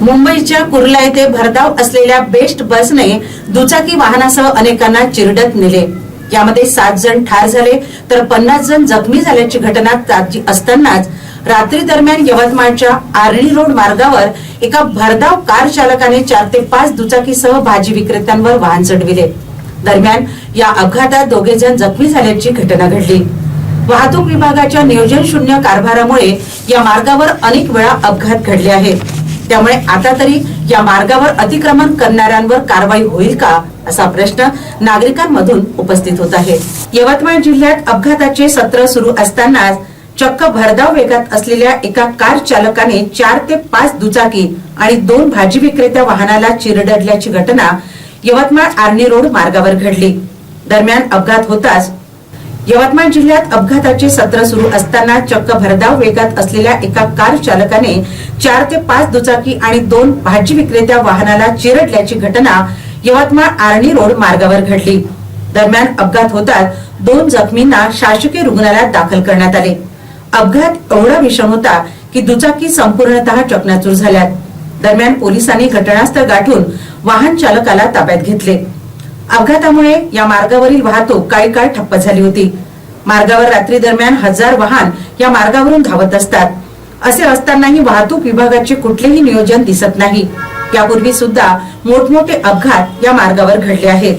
मुंबईच्या कुर्ला येथे भरधाव असलेल्या बेस्ट बसने दुचाकी वाहनासह अनेकांना चिरडत नेले. यामध्ये सात जण ठार झाले तर पन्नास जण जखमी झाल्याची घटना ताजी असतानाच रात्री दरम्यान यवतमाळच्या आर्णी रोड मार्गावर एका भरधाव कार चालकाने चार ते पाच दुचाकीसह भाजी विक्रेत्यांवर वाहन चढविले. दरम्यान या अपघातात दोघे जण जखमी झाल्याची घटना घडली. वाहतूक विभागाच्या नियोजन शून्य कारभारामुळे या मार्गावर अनेक वेळा अपघात घडले आहेत. त्यामुळे आता तरी या मार्गावर अतिक्रमण करणाऱ्यांवर कारवाई होईल का असा प्रश्न नागरिकांमधून उपस्थित होत आहे. यवतमाळ जिल्ह्यात अपघाताचे सत्र सुरू असतानाच चक्क भरधाव वेगात असलेल्या एका कार चालकाने चार ते पाच दुचाकी आणि दोन भाजी विक्रेत्या वाहनाला चिरडल्याची घटना यवतमाळ आर्णी रोड मार्गावर घडली. दरम्यान अपघात होताच यवतमाळ जिल्ह्यात अपघाताचे सत्र सुरू असताना चक्क भरधाव वेगात असलेल्या एका कार चालकाने चार ते पाच दुचाकी आणि दोन भाजी विक्रेत्या वाहनाला चिरडल्याची घटना यवतमाळ आर्णी रोड मार्गावर घडली. दरम्यान अपघात होताच दोन जखमींना शासकीय रुग्णालयात दाखल करण्यात आले. अपघात एवढा विषम होता की दुचाकी संपूर्णतः चकनाचूर झाल्यात. दरम्यान पोलिसांनी घटनास्थळ गाठून वाहन चालकाला ताब्यात घेतले. अपघातामुळे या मार्गावरील वाहतूक काही काळ ठप्प झाली होती. मार्गावर रात्री दरम्यान हजार वाहन या मार्गावरून धावत असतात. असे असतानाही वाहतूक विभागाचे कुठलेही नियोजन दिसत नाही. यापूर्वी सुद्धा मोठमोठे अपघात या मार्गावर घडले आहेत.